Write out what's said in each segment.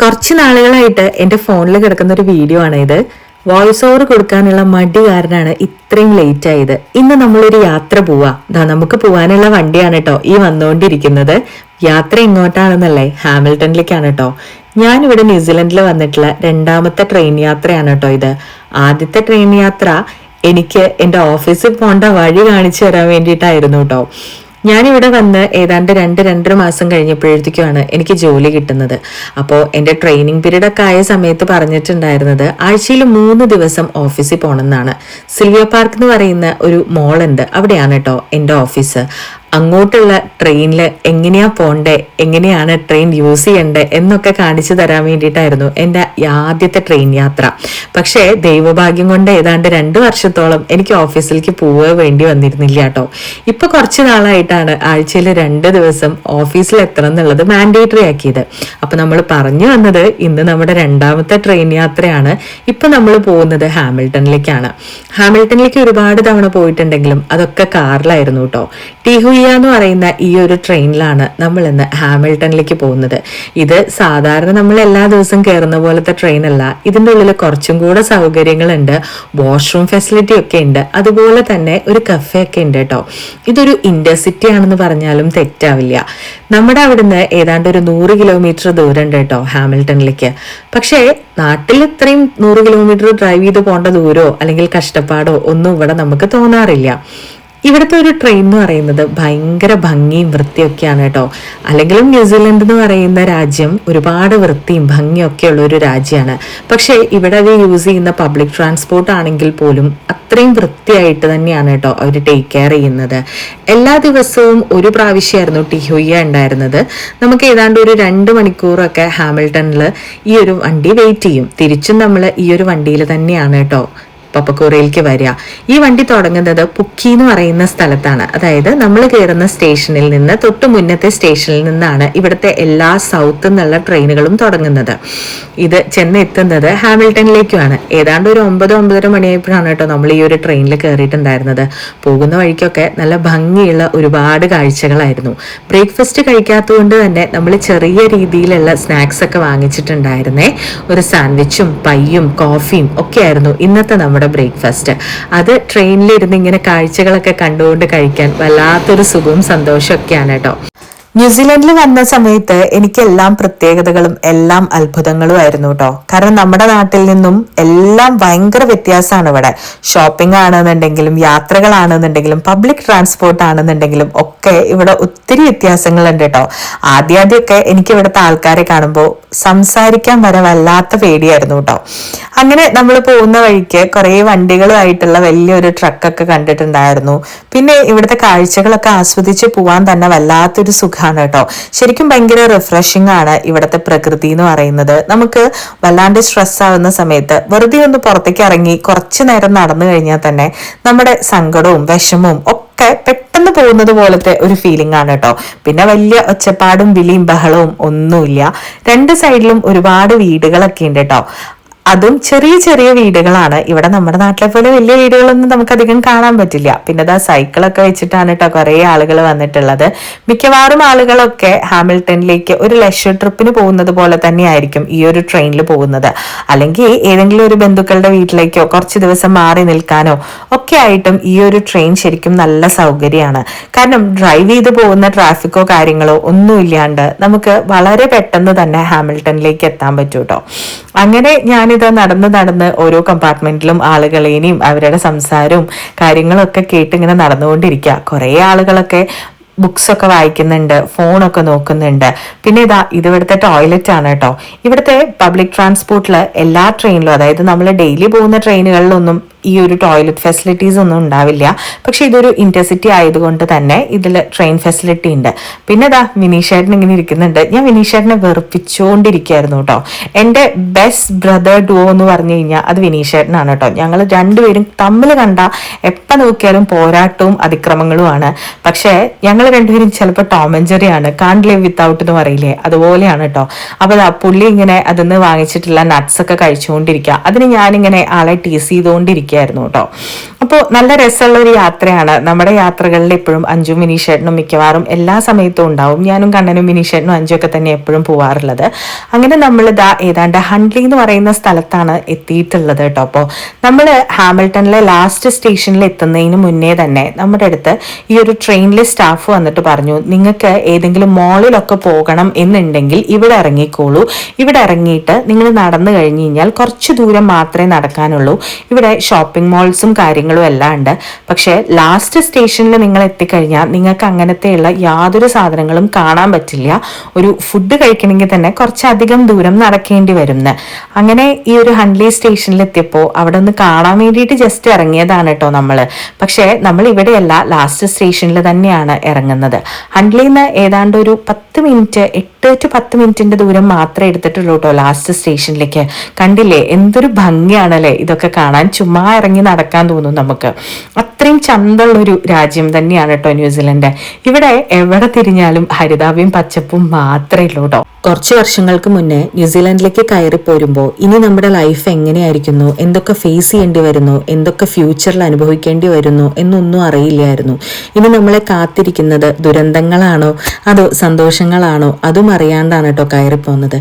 കുറച്ച് നാളുകളായിട്ട് എന്റെ ഫോണിൽ കിടക്കുന്ന ഒരു വീഡിയോ ആണ് ഇത്. വോയിസ് ഓവർ കൊടുക്കാനുള്ള മടി കാരനാണ് ഇത്രയും ലേറ്റ് ആയത്. ഇന്ന് നമ്മളൊരു യാത്ര പോവാ. ദാ നമുക്ക് പോവാനുള്ള വണ്ടിയാണ് കേട്ടോ ഈ വന്നുകൊണ്ടിരിക്കുന്നത് യാത്ര എങ്ങോട്ടാണെന്നല്ലേ ഹാമിൽട്ടണിലേക്കാണ് കേട്ടോ ഇവിടെ ന്യൂസിലൻഡിൽ വന്നിട്ടുള്ള രണ്ടാമത്തെ ട്രെയിൻ യാത്രയാണ് കേട്ടോ ഇത്. ആദ്യത്തെ ട്രെയിൻ യാത്ര എനിക്ക് എന്റെ ഓഫീസിൽ പോകേണ്ട വഴി കാണിച്ചു തരാൻ വേണ്ടിയിട്ടായിരുന്നു കേട്ടോ ഞാനിവിടെ വന്ന് ഏതാണ്ട് രണ്ട് രണ്ടര മാസം കഴിഞ്ഞപ്പോഴത്തേക്കുമാണ് എനിക്ക് ജോലി കിട്ടുന്നത്. അപ്പോൾ എന്റെ ട്രെയിനിങ് പീരീഡ് ഒക്കെ ആയ സമയത്ത് പറഞ്ഞിട്ടുണ്ടായിരുന്നത് ആഴ്ചയിൽ മൂന്ന് ദിവസം ഓഫീസിൽ പോകണമെന്നാണ്. സിൽവിയ പാർക്ക് എന്ന് പറയുന്ന ഒരു മോളുണ്ട് അവിടെയാണ് കേട്ടോ എന്റെ ഓഫീസ് അങ്ങോട്ടുള്ള ട്രെയിനിൽ എങ്ങനെയാ പോണ്ടേ? എങ്ങനെയാണ് ട്രെയിൻ യൂസ് ചെയ്യണ്ടേ? എന്നൊക്കെ കാണിച്ചു തരാൻ വേണ്ടിയിട്ടായിരുന്നു എന്റെ ആദ്യത്തെ ട്രെയിൻ യാത്ര. പക്ഷേ ദൈവഭാഗ്യം കൊണ്ട് ഏതാണ്ട് രണ്ട് വർഷത്തോളം എനിക്ക് ഓഫീസിലേക്ക് പോവുക വേണ്ടി വന്നിരുന്നില്ല കേട്ടോ. ഇപ്പൊ കുറച്ച് നാളായിട്ടാണ് ആഴ്ചയിൽ രണ്ട് ദിവസം ഓഫീസിൽ എത്തണം എന്നുള്ളത് മാൻഡേറ്ററി ആക്കിയത്. അപ്പൊ നമ്മൾ പറഞ്ഞു വന്നത് ഇന്ന് നമ്മുടെ രണ്ടാമത്തെ ട്രെയിൻ യാത്രയാണ്. ഇപ്പൊ നമ്മൾ പോകുന്നത് ഹാമിൽട്ടണിലേക്കാണ്. ഹാമിൽട്ടണിലേക്ക് ഒരുപാട് തവണ പോയിട്ടുണ്ടെങ്കിലും അതൊക്കെ കാറിലായിരുന്നു കേട്ടോ. ടിഹുയ എന്ന് പറയുന്ന ഈ ഒരു ട്രെയിനിലാണ് നമ്മൾ ഇന്ന് ഹാമിൽട്ടണിലേക്ക് പോകുന്നത്. ഇത് സാധാരണ നമ്മൾ എല്ലാ ദിവസവും കയറുന്ന പോലത്തെ ട്രെയിൻ അല്ല. ഇതിന്റെ ഉള്ളിൽ കുറച്ചും കൂടെ സൗകര്യങ്ങളുണ്ട്. വാഷ്റൂം ഫെസിലിറ്റി ഒക്കെ ഉണ്ട്. അതുപോലെ തന്നെ ഒരു കഫേ ഒക്കെ ഉണ്ട് കേട്ടോ. ഇതൊരു ഇന്റർസിറ്റി ആണെന്ന് പറഞ്ഞാലും തെറ്റാവില്ല. നമ്മുടെ അവിടുന്ന് ഏതാണ്ട് ഒരു നൂറ് കിലോമീറ്റർ ദൂരം ഉണ്ട് കേട്ടോ ഹാമിൽട്ടണിലേക്ക്. പക്ഷേ നാട്ടിൽ ഇത്രയും നൂറ് കിലോമീറ്റർ ഡ്രൈവ് ചെയ്ത് പോകേണ്ട ദൂരോ അല്ലെങ്കിൽ കഷ്ടപ്പാടോ ഒന്നും ഇവിടെ നമുക്ക് തോന്നാറില്ല. ഇവിടുത്തെ ഒരു ട്രെയിൻ എന്ന് പറയുന്നത് ഭയങ്കര ഭംഗിയും വൃത്തിയൊക്കെയാണ് കേട്ടോ. അല്ലെങ്കിലും ന്യൂസിലൻഡ് എന്ന് പറയുന്ന രാജ്യം ഒരുപാട് വൃത്തിയും ഭംഗിയൊക്കെ ഉള്ള ഒരു രാജ്യമാണ് പക്ഷേ ഇവിടെ അവർ യൂസ് ചെയ്യുന്ന പബ്ലിക് ട്രാൻസ്പോർട്ട് ആണെങ്കിൽ പോലും അത്രയും വൃത്തിയായിട്ട് തന്നെയാണ് കേട്ടോ അവർ ടേക്ക് കെയർ ചെയ്യുന്നത്. എല്ലാ ദിവസവും ഒരു പ്രാവശ്യമായിരുന്നു ടിഹോയ്യ ഉണ്ടായിരുന്നത്. നമുക്ക് ഏതാണ്ട് ഒരു രണ്ട് മണിക്കൂറൊക്കെ ഹാമിൽട്ടണിൽ ഈ ഒരു വണ്ടി വെയിറ്റ് ചെയ്യും. തിരിച്ചും നമ്മൾ ഈ ഒരു വണ്ടിയിൽ തന്നെയാണ് കേട്ടോ പപ്പക്കൂറയിലേക്ക് വരിക. ഈ വണ്ടി തുടങ്ങുന്നത് പുക്കി എന്ന് പറയുന്ന സ്ഥലത്താണ്. അതായത് നമ്മൾ കയറുന്ന സ്റ്റേഷനിൽ നിന്ന് തൊട്ട് മുന്നത്തെ സ്റ്റേഷനിൽ നിന്നാണ് ഇവിടുത്തെ എല്ലാ സൗത്ത് നിന്നുള്ള ട്രെയിനുകളും തുടങ്ങുന്നത്. ഇത് ചെന്നെത്തുന്നത് ഹാമിൽട്ടണിലേക്കുമാണ്. ഏതാണ്ട് ഒരു ഒമ്പത് ഒമ്പതര മണിയായപ്പോഴാണ് കേട്ടോ നമ്മൾ ഈ ഒരു ട്രെയിനിൽ കയറിയിട്ടുണ്ടായിരുന്നത് പോകുന്ന വഴിക്കൊക്കെ നല്ല ഭംഗിയുള്ള ഒരുപാട് കാഴ്ചകളായിരുന്നു. ബ്രേക്ക്ഫാസ്റ്റ് കഴിക്കാത്തതുകൊണ്ട് തന്നെ നമ്മൾ ചെറിയ രീതിയിലുള്ള സ്നാക്സ് ഒക്കെ വാങ്ങിച്ചിട്ടുണ്ടായിരുന്നേ. ഒരു സാൻഡ്വിച്ചും പയ്യും കോഫിയും ഒക്കെ ആയിരുന്നു ഇന്നത്തെ നമ്മുടെ ബ്രേക്ക്ഫാസ്റ്റ് അത് ട്രെയിനിലിരുന്ന് ഇങ്ങനെ കാഴ്ചകളൊക്കെ കണ്ടുകൊണ്ട് കഴിക്കാൻ വല്ലാത്തൊരു സുഖവും സന്തോഷമൊക്കെയാണ് കേട്ടോ. ന്യൂസിലൻഡിൽ വന്ന സമയത്ത് എനിക്ക് എല്ലാം പ്രത്യേകതകളും എല്ലാം അത്ഭുതങ്ങളും ആയിരുന്നു കേട്ടോ കാരണം നമ്മുടെ നാട്ടിൽ നിന്നും എല്ലാം ഭയങ്കര വ്യത്യാസമാണ് ഇവിടെ. ഷോപ്പിംഗ് ആണെന്നുണ്ടെങ്കിലും യാത്രകളാണെന്നുണ്ടെങ്കിലും പബ്ലിക് ട്രാൻസ്പോർട്ട് ആണെന്നുണ്ടെങ്കിലും ഒക്കെ ഇവിടെ ഒത്തിരി വ്യത്യാസങ്ങളുണ്ട് കേട്ടോ ആദ്യാദ്യമൊക്കെ എനിക്ക് ഇവിടുത്തെ ആൾക്കാരെ കാണുമ്പോൾ സംസാരിക്കാൻ വരെ വല്ലാത്ത പേടിയായിരുന്നു കേട്ടോ അങ്ങനെ നമ്മൾ പോകുന്ന വഴിക്ക് കുറേ വണ്ടികളുമായിട്ടുള്ള വലിയൊരു ട്രക്കൊക്കെ കണ്ടിട്ടുണ്ടായിരുന്നു. പിന്നെ ഇവിടുത്തെ കാഴ്ചകളൊക്കെ ആസ്വദിച്ച് പോവാൻ തന്നെ വല്ലാത്തൊരു സുഖമാണ് കേട്ടോ ശരിക്കും ഭയങ്കര റിഫ്രഷിംഗ് ആണ് ഇവിടുത്തെ പ്രകൃതി എന്ന് പറയുന്നത്. നമുക്ക് വല്ലാണ്ട് സ്ട്രെസ് ആവുന്ന സമയത്ത് വെറുതെ ഒന്ന് പുറത്തേക്ക് ഇറങ്ങി കുറച്ചു നേരം നടന്നു കഴിഞ്ഞാൽ തന്നെ നമ്മുടെ സങ്കടവും വിഷമവും ഒക്കെ പെട്ടെന്ന് പോകുന്നത് പോലത്തെ ഒരു ഫീലിംഗ് ആണ് കേട്ടോ പിന്നെ വലിയ ഒച്ചപ്പാടും വിളിയും ബഹളവും ഒന്നുമില്ല. രണ്ട് സൈഡിലും ഒരുപാട് വീടുകളൊക്കെ ഉണ്ട് കേട്ടോ അതും ചെറിയ ചെറിയ വീടുകളാണ്. ഇവിടെ നമ്മുടെ നാട്ടിലെ പോലെ വലിയ വീടുകളൊന്നും നമുക്ക് അധികം കാണാൻ പറ്റില്ല. പിന്നെ ഇതാ സൈക്കിളൊക്കെ വെച്ചിട്ടാണ് കേട്ടോ കുറേ ആളുകൾ വന്നിട്ടുള്ളത്. മിക്കവാറും ആളുകളൊക്കെ ഹാമിൽട്ടണിലേക്ക് ഒരു ലക്ഷർ ട്രിപ്പിന് പോകുന്നത് പോലെ തന്നെയായിരിക്കും ഈ ഒരു ട്രെയിനിൽ പോകുന്നത്. അല്ലെങ്കിൽ ഏതെങ്കിലും ഒരു ബന്ധുക്കളുടെ വീട്ടിലേക്കോ കുറച്ച് ദിവസം മാറി നിൽക്കാനോ ഒക്കെ ആയിട്ടും ഈ ഒരു ട്രെയിൻ ശരിക്കും നല്ല സൗകര്യമാണ്. കാരണം ഡ്രൈവ് ചെയ്ത് പോകുന്ന ട്രാഫിക്കോ കാര്യങ്ങളോ ഒന്നുമില്ലാണ്ട് നമുക്ക് വളരെ പെട്ടെന്ന് തന്നെ ഹാമിൽട്ടണിലേക്ക് എത്താൻ പറ്റൂട്ടോ. അങ്ങനെ അങ്ങനെ ഞാനിത് നടന്ന് നടന്ന് ഓരോ കമ്പാർട്ട്മെന്റിലും ആളുകളെയും അവരുടെ സംസാരവും കാര്യങ്ങളൊക്കെ കേട്ട് ഇങ്ങനെ നടന്നുകൊണ്ടിരിക്കുക കുറേ ആളുകളൊക്കെ ബുക്സ് ഒക്കെ വായിക്കുന്നുണ്ട് ഫോണൊക്കെ നോക്കുന്നുണ്ട്. പിന്നെ ഇതാ ഇത് ഇവിടുത്തെ ടോയ്ലറ്റ് ആണ് കേട്ടോ. ഇവിടുത്തെ പബ്ലിക് ട്രാൻസ്പോർട്ടിൽ എല്ലാ ട്രെയിനിലും അതായത് നമ്മൾ ഡെയിലി പോകുന്ന ട്രെയിനുകളിലൊന്നും ഈ ഒരു ടോയ്ലറ്റ് ഫെസിലിറ്റീസ് ഒന്നും ഉണ്ടാവില്ല. പക്ഷെ ഇതൊരു ഇന്റർസിറ്റി ആയതുകൊണ്ട് തന്നെ ഇതിൽ ട്രെയിൻ ഫെസിലിറ്റി ഉണ്ട്. പിന്നെ ഇതാ വിനീഷേട്ടൻ ഇങ്ങനെ ഇരിക്കുന്നുണ്ട്. ഞാൻ വിനീഷേട്ടനെ വെറുപ്പിച്ചുകൊണ്ടിരിക്കുകയായിരുന്നു കേട്ടോ. എന്റെ ബെസ്റ്റ് ബ്രദർ ഡുവോ എന്ന് പറഞ്ഞു കഴിഞ്ഞാൽ അത് വിനീഷേട്ടനാണ് കേട്ടോ. ഞങ്ങൾ രണ്ടുപേരും തമ്മിൽ കണ്ട എപ്പോൾ നോക്കിയാലും പോരാട്ടവും അതിക്രമങ്ങളുമാണ്. പക്ഷേ ഞങ്ങൾ രണ്ടുപേരും ചിലപ്പോൾ ടോമഞ്ചറിയാണ് കാണ്ട് ലിവ് വിത്തൗട്ട് എന്ന് പറയില്ലേ അതുപോലെയാണ് കേട്ടോ. അപ്പോൾ ദാ പുള്ളി ഇങ്ങനെ അതിന്ന് വാങ്ങിച്ചിട്ടുള്ള നട്ട്സ് ഒക്കെ കഴിച്ചുകൊണ്ടിരിക്കുക. അതിന് ഞാനിങ്ങനെ ആളെ ടീസ് ചെയ്തുകൊണ്ടിരിക്കുക. ഇരിക്കുകയായിരുന്നു കേട്ടോ. അപ്പോൾ നല്ല രസമുള്ള ഒരു യാത്രയാണ്. നമ്മുടെ യാത്രകളിൽ എപ്പോഴും അഞ്ചും മിനിഷേട്ടനും മിക്കവാറും എല്ലാ സമയത്തും ഉണ്ടാവും. ഞാനും കണ്ണനും മിനിഷേട്ടനും അഞ്ചും ഒക്കെ തന്നെ എപ്പോഴും പോവാറുള്ളത്. അങ്ങനെ നമ്മൾ ഇതാ ഏതാണ്ട് ഹൺലി എന്ന് പറയുന്ന സ്ഥലത്താണ് എത്തിയിട്ടുള്ളത് കേട്ടോ. അപ്പോൾ നമ്മൾ ഹാമിൽട്ടണിലെ ലാസ്റ്റ് സ്റ്റേഷനിൽ എത്തുന്നതിന് മുന്നേ തന്നെ നമ്മുടെ അടുത്ത് ഈ ഒരു ട്രെയിനിലെ സ്റ്റാഫ് വന്നിട്ട് പറഞ്ഞു നിങ്ങൾക്ക് ഏതെങ്കിലും മോളിലൊക്കെ പോകണം എന്നുണ്ടെങ്കിൽ ഇവിടെ ഇറങ്ങിക്കോളൂ. ഇവിടെ ഇറങ്ങിയിട്ട് നിങ്ങൾ നടന്നു കഴിഞ്ഞ് കഴിഞ്ഞാൽ കുറച്ച് ദൂരം മാത്രമേ നടക്കാനുള്ളൂ. ഇവിടെ ഷോപ്പിംഗ് മോൾസും കാര്യങ്ങളും എല്ലാം ഉണ്ട്. പക്ഷേ ലാസ്റ്റ് സ്റ്റേഷനിൽ നിങ്ങൾ എത്തിക്കഴിഞ്ഞാൽ നിങ്ങൾക്ക് അങ്ങനത്തെയുള്ള യാതൊരു സാധനങ്ങളും കാണാൻ പറ്റില്ല. ഒരു ഫുഡ് കഴിക്കണമെങ്കിൽ തന്നെ കുറച്ചധികം ദൂരം നടക്കേണ്ടി വരുന്ന. അങ്ങനെ ഈ ഒരു ഹൺലി സ്റ്റേഷനിൽ എത്തിയപ്പോൾ അവിടെ ഒന്ന് കാണാൻ വേണ്ടിയിട്ട് ജസ്റ്റ് ഇറങ്ങിയതാണ് കേട്ടോ നമ്മൾ പക്ഷേ നമ്മൾ ഇവിടെയല്ല ലാസ്റ്റ് സ്റ്റേഷനിൽ തന്നെയാണ് ഇറങ്ങുന്നത്. ഹൺലിയിൽ നിന്ന് ഏതാണ്ട് ഒരു പത്ത് മിനിറ്റ് എട്ട് ടു പത്ത് മിനിറ്റിന്റെ ദൂരം മാത്രമേ എടുത്തിട്ടുള്ളൂ കേട്ടോ ലാസ്റ്റ് സ്റ്റേഷനിലേക്ക് കണ്ടില്ലേ? എന്തൊരു ഭംഗിയാണല്ലേ ഇതൊക്കെ കാണാൻ. ചുമ്മാ ഇറങ്ങി നടക്കാൻ തോന്നും നമുക്ക്. അത്രയും ചന്തമുള്ളൊരു രാജ്യം തന്നെയാണ് കേട്ടോ ന്യൂസിലൻഡ്. ഇവിടെ എവിടെ തിരിഞ്ഞാലും ഹരിതാഭ്യം പച്ചപ്പും മാത്രമേ ഉള്ളൂ കേട്ടോ. കുറച്ച് വർഷങ്ങൾക്ക് മുന്നേ ന്യൂസിലാൻഡിലേക്ക് കയറി പോരുമ്പോൾ ഇനി നമ്മുടെ ലൈഫ് എങ്ങനെയായിരിക്കുന്നു? എന്തൊക്കെ ഫേസ് ചെയ്യേണ്ടി വരുന്നു? എന്തൊക്കെ ഫ്യൂച്ചറിൽ അനുഭവിക്കേണ്ടി വരുന്നു? എന്നൊന്നും അറിയില്ലായിരുന്നു. ഇനി നമ്മളെ കാത്തിരിക്കുന്നത് ദുരന്തങ്ങളാണോ? അതോ സന്തോഷങ്ങളാണോ? അതും അറിയാണ്ടാണ് കേട്ടോ കയറി പോകുന്നത്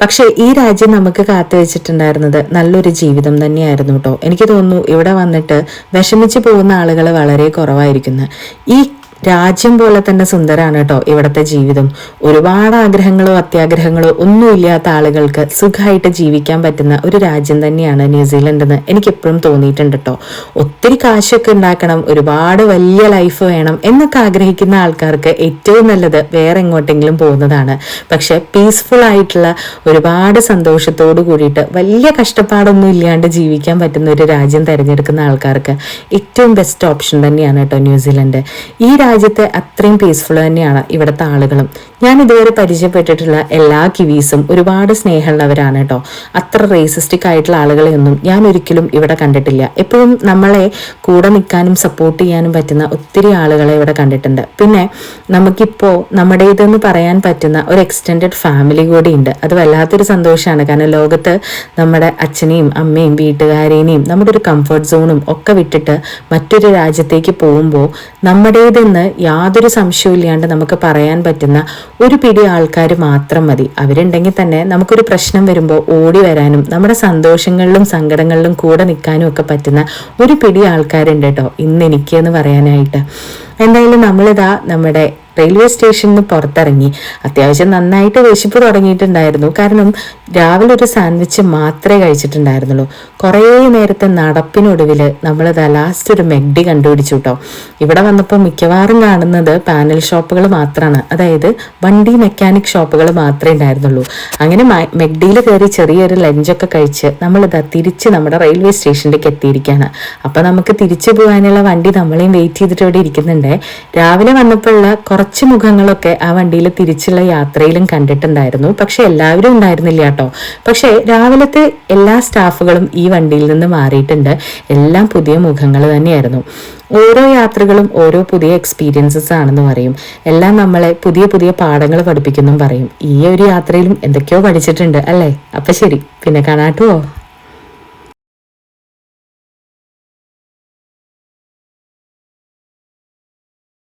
പക്ഷേ ഈ രാജ്യം നമുക്ക് കാത്തു വെച്ചിട്ടുണ്ടായിരുന്നത് നല്ലൊരു ജീവിതം തന്നെയായിരുന്നു കേട്ടോ. എനിക്ക് തോന്നുന്നു ഇവിടെ വന്നിട്ട് വിഷമിച്ച് പോകുന്ന ആളുകൾ വളരെ കുറവായിരിക്കുന്നു. ഈ രാജ്യം പോലെ തന്നെ സുന്ദരാണ് കേട്ടോ ഇവിടുത്തെ ജീവിതം. ഒരുപാട് ആഗ്രഹങ്ങളോ അത്യാഗ്രഹങ്ങളോ ഒന്നുമില്ലാത്ത ആളുകൾക്ക് സുഖമായിട്ട് ജീവിക്കാൻ പറ്റുന്ന ഒരു രാജ്യം തന്നെയാണ് ന്യൂസിലൻഡ് എന്ന് എനിക്ക് എപ്പോഴും തോന്നിയിട്ടുണ്ട് കേട്ടോ. ഒത്തിരി കാശൊക്കെ ഉണ്ടാക്കണം ഒരുപാട് വലിയ ലൈഫ് വേണം എന്നൊക്കെ ആഗ്രഹിക്കുന്ന ആൾക്കാർക്ക് ഏറ്റവും നല്ലത് വേറെ എങ്ങോട്ടെങ്കിലും പോകുന്നതാണ്. പക്ഷെ പീസ്ഫുൾ ആയിട്ടുള്ള ഒരുപാട് സന്തോഷത്തോടു കൂടിയിട്ട് വലിയ കഷ്ടപ്പാടൊന്നും ഇല്ലാണ്ട് ജീവിക്കാൻ പറ്റുന്ന ഒരു രാജ്യം തിരഞ്ഞെടുക്കുന്ന ആൾക്കാർക്ക് ഏറ്റവും ബെസ്റ്റ് ഓപ്ഷൻ തന്നെയാണ് കേട്ടോ ന്യൂസിലൻഡ്. ഈ രാജ്യത്തെ അത്രയും പീസ്ഫുൾ തന്നെയാണ് ഇവിടുത്തെ ആളുകളും. ഞാൻ ഇതുവരെ പരിചയപ്പെട്ടിട്ടുള്ള എല്ലാ കിവീസും ഒരുപാട് സ്നേഹമുള്ളവരാണ് കേട്ടോ അത്ര റേസിസ്റ്റിക് ആയിട്ടുള്ള ആളുകളെ ഒന്നും ഞാൻ ഒരിക്കലും ഇവിടെ കണ്ടിട്ടില്ല. എപ്പോഴും നമ്മളെ കൂടെ നിൽക്കാനും സപ്പോർട്ട് ചെയ്യാനും പറ്റുന്ന ഒത്തിരി ആളുകളെ ഇവിടെ കണ്ടിട്ടുണ്ട്. പിന്നെ നമുക്കിപ്പോൾ നമ്മുടേതെന്ന് പറയാൻ പറ്റുന്ന ഒരു എക്സ്റ്റെൻഡഡ് ഫാമിലി കൂടിയുണ്ട് അത് വല്ലാത്തൊരു സന്തോഷമാണ് കാരണം ലോകത്ത് നമ്മുടെ അച്ഛനെയും അമ്മയും വീട്ടുകാരേനെയും നമ്മുടെ ഒരു കംഫർട്ട് സോണും ഒക്കെ വിട്ടിട്ട് മറ്റൊരു രാജ്യത്തേക്ക് പോകുമ്പോൾ നമ്മുടേതെന്ന് യാതൊരു സംശയവും ഇല്ലാണ്ട് നമുക്ക് പറയാൻ പറ്റുന്ന ഒരു പിടി ആൾക്കാർ മാത്രം മതി. അവരുണ്ടെങ്കിൽ തന്നെ നമുക്കൊരു പ്രശ്നം വരുമ്പോൾ ഓടി വരാനും നമ്മുടെ സന്തോഷങ്ങളിലും സങ്കടങ്ങളിലും കൂടെ നിൽക്കാനും ഒക്കെ പറ്റുന്ന ഒരു പിടി ആൾക്കാരുണ്ട് കേട്ടോ ഇന്ന് എനിക്ക് എന്ന് പറയാനായിട്ട്. എന്തായാലും നമ്മളിതാ നമ്മുടെ റെയിൽവേ സ്റ്റേഷനിൽ നിന്ന് പുറത്തിറങ്ങി. അത്യാവശ്യം നന്നായിട്ട് വിശപ്പ് തുടങ്ങിയിട്ടുണ്ടായിരുന്നു. കാരണം രാവിലെ ഒരു സാൻഡ്വിച്ച് മാത്രമേ കഴിച്ചിട്ടുണ്ടായിരുന്നുള്ളൂ. കുറേ നേരത്തെ നടപ്പിനൊടുവിൽ നമ്മളിതാ ലാസ്റ്റ് ഒരു മെഗ്ഡി കണ്ടുപിടിച്ചു കേട്ടോ ഇവിടെ വന്നപ്പോൾ മിക്കവാറും കാണുന്നത് പാനൽ ഷോപ്പുകൾ മാത്രമാണ് അതായത് വണ്ടി മെക്കാനിക് ഷോപ്പുകൾ മാത്രമേ ഉണ്ടായിരുന്നുള്ളൂ. അങ്ങനെ മെഗ്ഡിയിൽ കയറി ചെറിയൊരു ലഞ്ചൊക്കെ കഴിച്ച് നമ്മളിതാ തിരിച്ച് നമ്മുടെ റെയിൽവേ സ്റ്റേഷനിലേക്ക് എത്തിയിരിക്കുകയാണ് അപ്പോൾ നമുക്ക് തിരിച്ചു പോകാനുള്ള വണ്ടി നമ്മളെയും വെയിറ്റ് ചെയ്തിട്ട് ഇവിടെ ഇരിക്കുന്നുണ്ട്. രാവിലെ വന്നപ്പോഴുള്ള കുറച്ച് മുഖങ്ങളൊക്കെ ആ വണ്ടിയിൽ തിരിച്ചുള്ള യാത്രയിലും കണ്ടിട്ടുണ്ടായിരുന്നു. പക്ഷെ എല്ലാവരും ഉണ്ടായിരുന്നില്ല കേട്ടോ. പക്ഷെ രാവിലത്തെ എല്ലാ സ്റ്റാഫുകളും ഈ വണ്ടിയിൽ നിന്ന് മാറിയിട്ടുണ്ട്. എല്ലാം പുതിയ മുഖങ്ങൾ തന്നെയായിരുന്നു. ഓരോ യാത്രകളും ഓരോ പുതിയ എക്സ്പീരിയൻസസ് ആണെന്ന് പറയും. എല്ലാം നമ്മളെ പുതിയ പുതിയ പാഠങ്ങൾ പഠിപ്പിക്കുന്നും പറയും. ഈ ഒരു യാത്രയിലും എന്തൊക്കെയോ പഠിച്ചിട്ടുണ്ട് അല്ലേ? അപ്പൊ ശരി. പിന്നെ കാണാട്ടുവോ